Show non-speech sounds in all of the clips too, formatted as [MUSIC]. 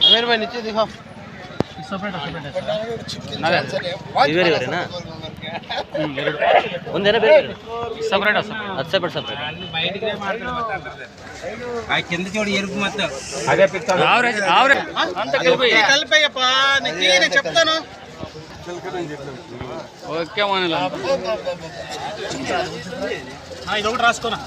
आमिर भाई नीचे दिखाओ ಇವೇರಿ ಇವೇರಿನಾ ಒಂದೇನ ಬೇರೆ ಸಪ್ರೇಟ್ ಅದು ಸಪ್ರೇಟ್ ಸಪ್ರೇಟ್ ఆ కింద చూడు ఎరుపు మొత్తం కలిపేయప్ప నీకు నేను చెప్తాను ఓకే మనలో ఇది ఒకటి రాసుకోనా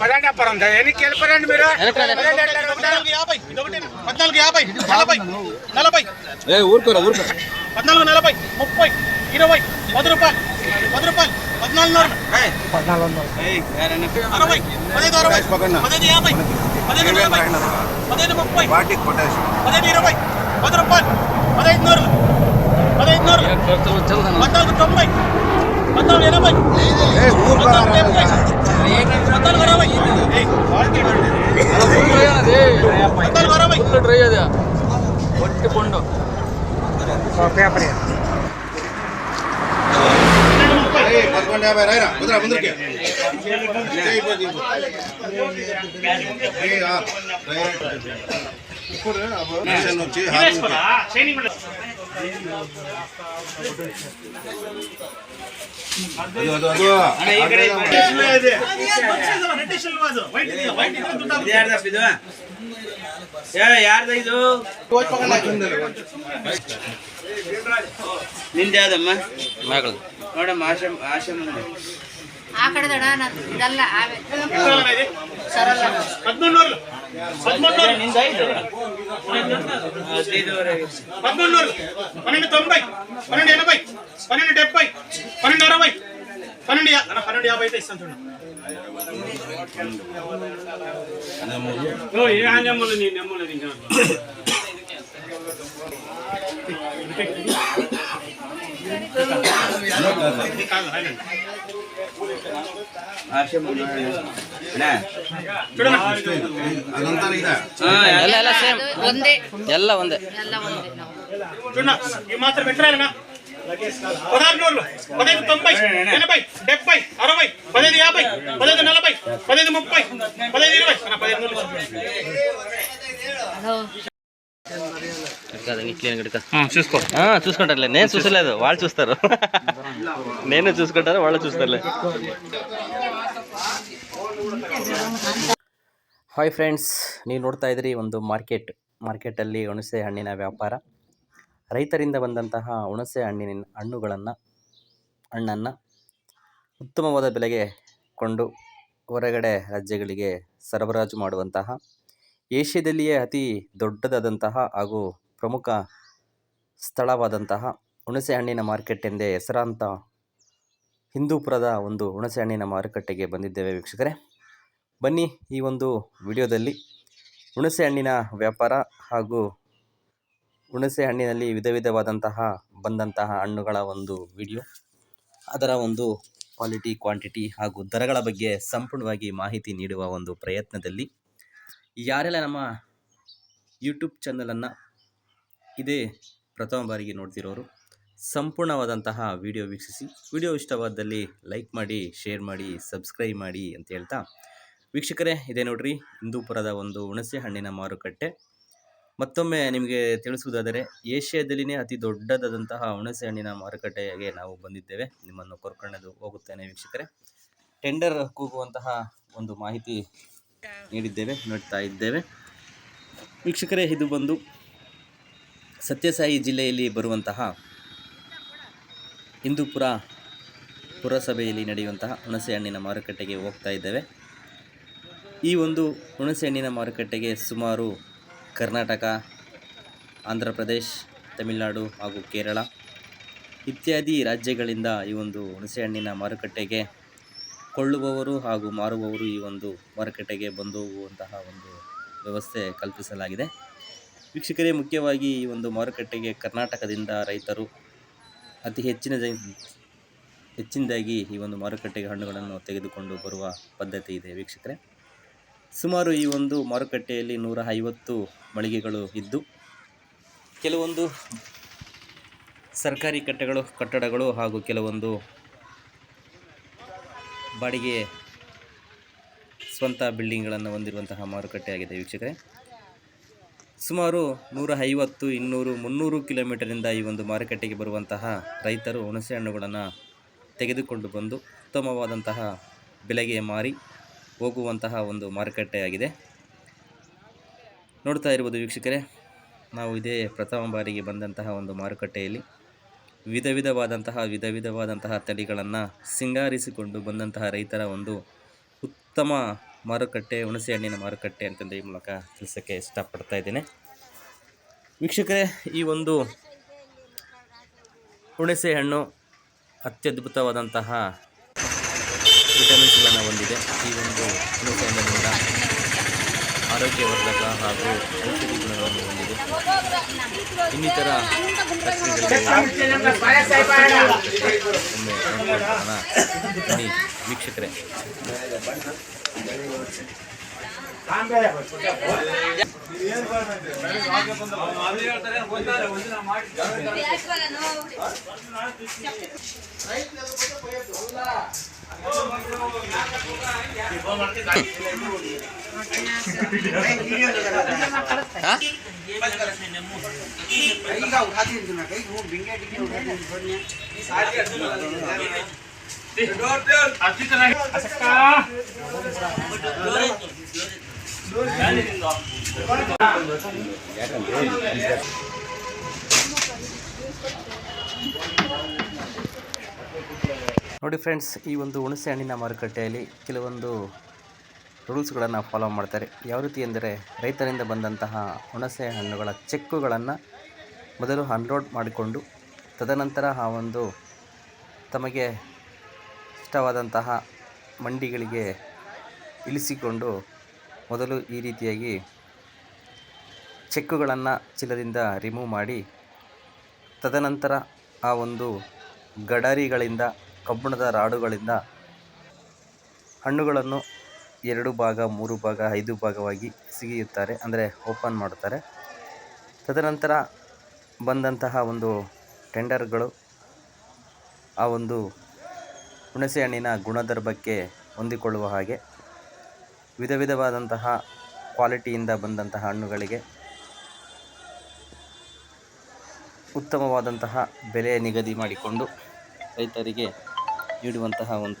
పదండి అప్పుడు ఎన్నికి వెళ్ళిపోరండి మీరు. పద్నాలుగు యాభై నలభై నలభై ఊరుకోరా ఊరుకో పద్నాలుగు నలభై ముప్పై ఇరవై పది రూపాయలు పది రూపాయలు పద్నాలుగు అరవై పదహైదు అరవై పదహైదు యాభై పదహైదు నలభై పదహైదు ముప్పై పదహైదు ఇరవై పది రూపాయలు పదహైదు నూరులు పదహైదు నూరులు పద్నాలుగు తొంభై డ్రై అది ఒట్టి పండు పేపర్ పదకొండు యాభై రాయరా ముందర ముందరికి ఇప్పుడు వచ్చి ಯಾರ್ದ ಇದು ನಿಂದ ಯಾವ್ದಮ್ಮ ಮಗಳು ನೋಡಮ್ಮ ಆಶ್ರಮ ಆಶ್ರಮ ಆ ಕಡೆ ಇದಲ್ಲ ಸರಲ್ಲ పదమూడు పన్నెండు తొంభై పన్నెండు ఎనభై పన్నెండు డెబ్బై పన్నెండు అరవై పన్నెండు పన్నెండు యాభై అయితే ఇస్తాను చూడండి. ఏ నెమ్మలు నీ [COUGHS] ಎಲ್ಲ ಎಲ್ಲ ಸೇಮ್ ಒಂದೇ ಎಲ್ಲ ಒಂದೇ ಎಲ್ಲ ಒಂದೇ ನಾವು చూడన్నా ఈ మాత్రం పెట్టరాయనా పదహారు నూరులు పదహైదు తొంభై ఎనభై డెబ్బై అరవై పదహైదు యాభై పదహైదు నలభై పదహైదు ముప్పై పదహైదు ఇరవై అన్న, పదహైదు నూరులు హలో ఇట్లా గడక చూసుకో చూసుకుంటారులే నేను చూసలేదు వాళ్ళు చూస్తారు నేను చూసుకుంటారు వాళ్ళు చూస్తారులే ಹಾಯ್ ಫ್ರೆಂಡ್ಸ್ ನೀವು ನೋಡ್ತಾ ಇದ್ದೀರಿ ಒಂದು ಮಾರ್ಕೆಟ್ ಮಾರ್ಕೆಟಲ್ಲಿ ಹುಣಸೆ ಹಣ್ಣಿನ ವ್ಯಾಪಾರ ರೈತರಿಂದ ಬಂದಂತಹ ಹುಣಸೆ ಹಣ್ಣಿನ ಹಣ್ಣುಗಳನ್ನು ಹಣ್ಣನ್ನು ಉತ್ತಮವಾದ ಬೆಲೆಗೆ ಕೊಂಡು ಹೊರಗಡೆ ರಾಜ್ಯಗಳಿಗೆ ಸರಬರಾಜು ಮಾಡುವಂತಹ ಏಷ್ಯಾದಲ್ಲಿಯೇ ಅತಿ ದೊಡ್ಡದಾದಂತಹ ಹಾಗೂ ಪ್ರಮುಖ ಸ್ಥಳವಾದಂತಹ ಹುಣಸೆ ಹಣ್ಣಿನ ಮಾರ್ಕೆಟ್ ಎಂದೇ ಹೆಸರಾಂತ ಹಿಂದೂಪುರದ ಒಂದು ಹುಣಸೆ ಹಣ್ಣಿನ ಮಾರುಕಟ್ಟೆಗೆ ಬಂದಿದ್ದೇವೆ ವೀಕ್ಷಕರೇ. ಬನ್ನಿ ಈ ಒಂದು ವಿಡಿಯೋದಲ್ಲಿ ಹುಣಸೆ ಹಣ್ಣಿನ ವ್ಯಾಪಾರ ಹಾಗೂ ಹುಣಸೆ ಹಣ್ಣಿನಲ್ಲಿ ವಿಧ ವಿಧವಾದಂತಹ ಬಂದಂತಹ ಹಣ್ಣುಗಳ ಒಂದು ವಿಡಿಯೋ. ಅದರ ಒಂದು ಕ್ವಾಲಿಟಿ, ಕ್ವಾಂಟಿಟಿ ಹಾಗೂ ದರಗಳ ಬಗ್ಗೆ ಸಂಪೂರ್ಣವಾಗಿ ಮಾಹಿತಿ ನೀಡುವ ಒಂದು ಪ್ರಯತ್ನದಲ್ಲಿ ಯಾರೆಲ್ಲ ನಮ್ಮ ಯೂಟ್ಯೂಬ್ ಚಾನಲನ್ನು ಇದೇ ಪ್ರಥಮ ಬಾರಿಗೆ ನೋಡ್ತಿರೋರು, ಸಂಪೂರ್ಣವಾದಂತಹ ವಿಡಿಯೋ ವೀಕ್ಷಿಸಿ, ವಿಡಿಯೋ ಇಷ್ಟವಾದಲ್ಲಿ ಲೈಕ್ ಮಾಡಿ, ಶೇರ್ ಮಾಡಿ, ಸಬ್ಸ್ಕ್ರೈಬ್ ಮಾಡಿ ಅಂತ ಹೇಳ್ತಾ ವೀಕ್ಷಕರೇ, ಇದೆ ನೋಡ್ರಿ, ಹಿಂದೂಪುರದ ಒಂದು ಹುಣಸೆ ಹಣ್ಣಿನ ಮಾರುಕಟ್ಟೆ. ಮತ್ತೊಮ್ಮೆ ನಿಮಗೆ ತಿಳಿಸುವುದಾದರೆ, ಏಷ್ಯಾದಲ್ಲಿನೇ ಅತಿ ದೊಡ್ಡದಾದಂತಹ ಹುಣಸೆ ಹಣ್ಣಿನ ಮಾರುಕಟ್ಟೆಗೆ ನಾವು ಬಂದಿದ್ದೇವೆ. ನಿಮ್ಮನ್ನು ಕರ್ಕೊಂಡು ಹೋಗುತ್ತೇನೆ ವೀಕ್ಷಕರೇ. ಟೆಂಡರ್ ಕೂಗುವಂತಹ ಒಂದು ಮಾಹಿತಿ ನೀಡಿದ್ದೇವೆ, ನೋಡ್ತಾ ಇದ್ದೇವೆ. ವೀಕ್ಷಕರೇ, ಇದು ಬಂದು ಸತ್ಯಸಾಯಿ ಜಿಲ್ಲೆಯಲ್ಲಿ ಬರುವಂತಹ ಹಿಂದೂಪುರ ಪುರಸಭೆಯಲ್ಲಿ ನಡೆಯುವಂತಹ ಹುಣಸೆ ಹಣ್ಣಿನ ಮಾರುಕಟ್ಟೆಗೆ ಹೋಗ್ತಾ ಇದ್ದೇವೆ. ಈ ಒಂದು ಹುಣಸೆ ಹಣ್ಣಿನ ಮಾರುಕಟ್ಟೆಗೆ ಸುಮಾರು ಕರ್ನಾಟಕ, ಆಂಧ್ರ ಪ್ರದೇಶ್, ತಮಿಳುನಾಡು ಹಾಗೂ ಕೇರಳ ಇತ್ಯಾದಿ ರಾಜ್ಯಗಳಿಂದ ಈ ಒಂದು ಹುಣಸೆ ಹಣ್ಣಿನ ಮಾರುಕಟ್ಟೆಗೆ ಕೊಳ್ಳುವವರು ಹಾಗೂ ಮಾರುವವರು ಈ ಒಂದು ಮಾರುಕಟ್ಟೆಗೆ ಬಂದು ಹೋಗುವಂತಹ ಒಂದು ವ್ಯವಸ್ಥೆ ಕಲ್ಪಿಸಲಾಗಿದೆ. ವೀಕ್ಷಕರೇ, ಮುಖ್ಯವಾಗಿ ಈ ಒಂದು ಮಾರುಕಟ್ಟೆಗೆ ಕರ್ನಾಟಕದಿಂದ ರೈತರು ಅತಿ ಹೆಚ್ಚಿನ ಹೆಚ್ಚಿನದಾಗಿ ಈ ಒಂದು ಮಾರುಕಟ್ಟೆಗೆ ಹಣ್ಣುಗಳನ್ನು ತೆಗೆದುಕೊಂಡು ಬರುವ ಪದ್ಧತಿ ಇದೆ ವೀಕ್ಷಕರೇ. ಸುಮಾರು ಈ ಒಂದು ಮಾರುಕಟ್ಟೆಯಲ್ಲಿ ನೂರ ಐವತ್ತು ಮಳಿಗೆಗಳು ಇದ್ದು, ಕೆಲವೊಂದು ಸರ್ಕಾರಿ ಕಟ್ಟೆಗಳು, ಕಟ್ಟಡಗಳು ಹಾಗೂ ಕೆಲವೊಂದು ಬಾಡಿಗೆ ಸ್ವಂತ ಬಿಲ್ಡಿಂಗ್ಗಳನ್ನು ಹೊಂದಿರುವಂತಹ ಮಾರುಕಟ್ಟೆಯಾಗಿದೆ ವೀಕ್ಷಕರೇ. ಸುಮಾರು ನೂರ ಐವತ್ತು ಇನ್ನೂರು, ಮುನ್ನೂರು ಕಿಲೋಮೀಟರಿಂದ ಈ ಒಂದು ಮಾರುಕಟ್ಟೆಗೆ ಬರುವಂತಹ ರೈತರು ಹುಣಸೆ ಹಣ್ಣುಗಳನ್ನು ತೆಗೆದುಕೊಂಡು ಬಂದು ಉತ್ತಮವಾದಂತಹ ಬೆಲೆಗೆ ಮಾರಿ ಹೋಗುವಂತಹ ಒಂದು ಮಾರುಕಟ್ಟೆಯಾಗಿದೆ. ನೋಡ್ತಾ ಇರ್ಬೋದು ವೀಕ್ಷಕರೇ, ನಾವು ಇದೇ ಪ್ರಥಮ ಬಾರಿಗೆ ಬಂದಂತಹ ಒಂದು ಮಾರುಕಟ್ಟೆಯಲ್ಲಿ ವಿಧ ವಿಧವಾದಂತಹ ವಿಧ ವಿಧವಾದಂತಹ ತಳಿಗಳನ್ನು ಸಿಂಗಾರಿಸಿಕೊಂಡು ಬಂದಂತಹ ರೈತರ ಒಂದು ಉತ್ತಮ ಮಾರುಕಟ್ಟೆ, ಹುಣಸೆ ಹಣ್ಣಿನ ಮಾರುಕಟ್ಟೆ ಅಂತಂದು ಈ ಮೂಲಕ ತಿಳಿಸೋಕ್ಕೆ ಇಷ್ಟಪಡ್ತಾ ಇದ್ದೇನೆ. ವೀಕ್ಷಕರೇ, ಈ ಒಂದು ಹುಣಸೆ ಹಣ್ಣು ಅತ್ಯದ್ಭುತವಾದಂತಹ ವಿಟಮಿನ್ಸ್ಗಳನ್ನು ಹೊಂದಿದೆ. ಈ ಒಂದು ಹುಣಸೆ ಹಣ್ಣಿನಿಂದ ಆರೋಗ್ಯವರ್ಧಕ ಹಾಗೂ ಔಷಧಿ ಗುಣಗಳನ್ನು ಹೊಂದಿದೆ. ಇನ್ನಿತರ ಫ್ಯಾಕ್ಟರಿಗಳಿಗೆ ಒಮ್ಮೆ ನೋಡ್ಕೊಳ್ಳೋಣ ಬನ್ನಿ ವೀಕ್ಷಕರೇ ನೋಡಿ ಫ್ರೆಂಡ್ಸ್ ಈ ಒಂದು ಹುಣಸೆ ಹಣ್ಣಿನ ಮಾರುಕಟ್ಟೆಯಲ್ಲಿ ಕೆಲವೊಂದು ರೂಲ್ಸ್ಗಳನ್ನು ಫಾಲೋ ಮಾಡ್ತಾರೆ. ಯಾವ ರೀತಿ ಎಂದರೆ ರೈತರಿಂದ ಬಂದಂತಹ ಹುಣಸೆ ಹಣ್ಣುಗಳ ಚೆಕ್ಕುಗಳನ್ನು ಮೊದಲು ಅನ್ಲೋಡ್ ಮಾಡಿಕೊಂಡು, ತದನಂತರ ಆ ಒಂದು ತಮಗೆ ಇಷ್ಟವಾದಂತಹ ಮಂಡಿಗಳಿಗೆ ಇಳಿಸಿಕೊಂಡು ಮೊದಲು ಈ ರೀತಿಯಾಗಿ ಚೆಕ್ಕುಗಳನ್ನು ಚೀಲದಿಂದ ರಿಮೂವ್ ಮಾಡಿ, ತದನಂತರ ಆ ಒಂದು ಗಡರಿಗಳಿಂದ, ಕಬ್ಬಿಣದ ರಾಡುಗಳಿಂದ ಹಣ್ಣುಗಳನ್ನು ಎರಡು ಭಾಗ, ಮೂರು ಭಾಗ, ಐದು ಭಾಗವಾಗಿ ಸಿಗಿಯುತ್ತಾರೆ, ಅಂದರೆ ಓಪನ್ ಮಾಡುತ್ತಾರೆ. ತದನಂತರ ಬಂದಂತಹ ಒಂದು ಟೆಂಡರ್ಗಳು ಆ ಒಂದು ಹುಣಸೆ ಹಣ್ಣಿನ ಗುಣಧರ್ಮಕ್ಕೆ ಹೊಂದಿಕೊಳ್ಳುವ ಹಾಗೆ ವಿಧ ವಿಧವಾದಂತಹ ಕ್ವಾಲಿಟಿಯಿಂದ ಬಂದಂತಹ ಹಣ್ಣುಗಳಿಗೆ ಉತ್ತಮವಾದಂತಹ ಬೆಲೆ ನಿಗದಿ ಮಾಡಿಕೊಂಡು ರೈತರಿಗೆ ನೀಡುವಂತಹ ಒಂದು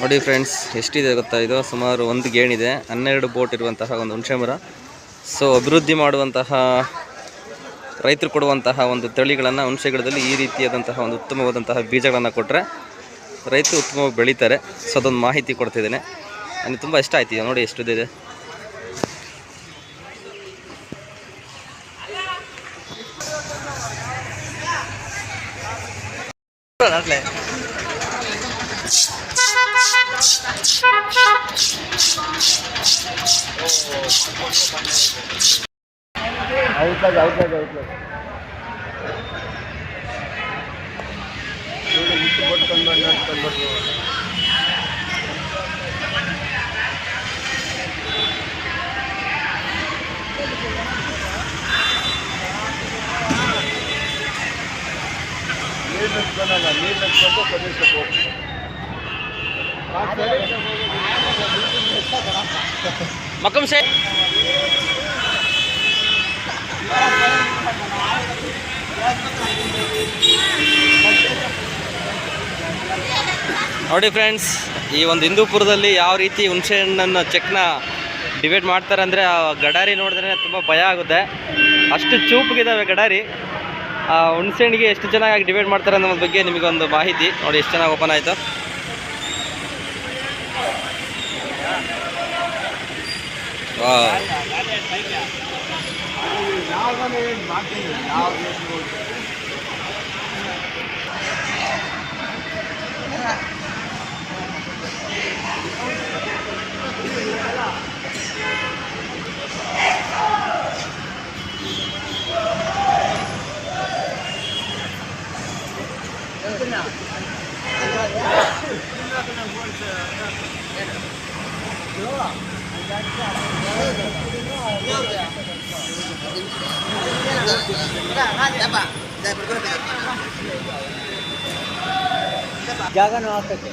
ನೋಡಿ ಫ್ರೆಂಡ್ಸ್ ಎಷ್ಟಿದೆ ಗೊತ್ತಾ? ಇದು ಸುಮಾರು ಒಂದು ಗೇಣಿದೆ, ಹನ್ನೆರಡು ಬೋಟ್ ಇರುವಂತಹ ಒಂದು ಹುಣಸೆ ಮರ ಸೊ ಅಭಿವೃದ್ಧಿ ಮಾಡುವಂತಹ, ರೈತರು ಕೊಡುವಂತಹ ಒಂದು ತಳಿಗಳನ್ನು ಹುಣಸೆ ಗಿಡದಲ್ಲಿ ಈ ರೀತಿಯಾದಂತಹ ಒಂದು ಉತ್ತಮವಾದಂತಹ ಬೀಜಗಳನ್ನು ಕೊಟ್ಟರೆ ರೈತರು ಉತ್ತಮವಾಗಿ ಬೆಳೀತಾರೆ. ಸೊ ಅದೊಂದು ಮಾಹಿತಿ ಕೊಡ್ತಿದ್ದೇನೆ. ನನಗೆ ತುಂಬ ಇಷ್ಟ ಆಯ್ತು రావట్లే అవుట్లేదు అవుట్లేదు అవుట్లేదు చూడు ముట్టుకొట్టుకొని అన్నట్టు కనబడుతుంది ನೀರು ಮಕ್ಕಂ ಸೇ ನೋಡಿ ಫ್ರೆಂಡ್ಸ್ ಈ ಒಂದು ಹಿಂದೂಪುರದಲ್ಲಿ ಯಾವ ರೀತಿ ಹುಣಸೆ ಹಣ್ಣನ್ನು ಚೆಕ್ನ ಡಿವೈಡ್ ಮಾಡ್ತಾರೆ ಅಂದರೆ ಆ ಗಡಾರಿ ನೋಡಿದ್ರೆ ತುಂಬ ಭಯ ಆಗುತ್ತೆ. ಅಷ್ಟು ಚೂಪಗಿದಾವೆ ಗಡಾರಿ. ಆ ಹುಣಸೆ ಹಣ್ಣಿಗೆ ಎಷ್ಟು ಚೆನ್ನಾಗಿ ಡಿವೈಡ್ ಮಾಡ್ತಾರೆ ಅನ್ನೋ ಬಗ್ಗೆ ನಿಮಗೊಂದು ಮಾಹಿತಿ. ನೋಡಿ, ಎಷ್ಟು ಚೆನ್ನಾಗಿ ಓಪನ್ ಆಯಿತು. ಜಾಗನೂ ಆಗ್ತೈತೆ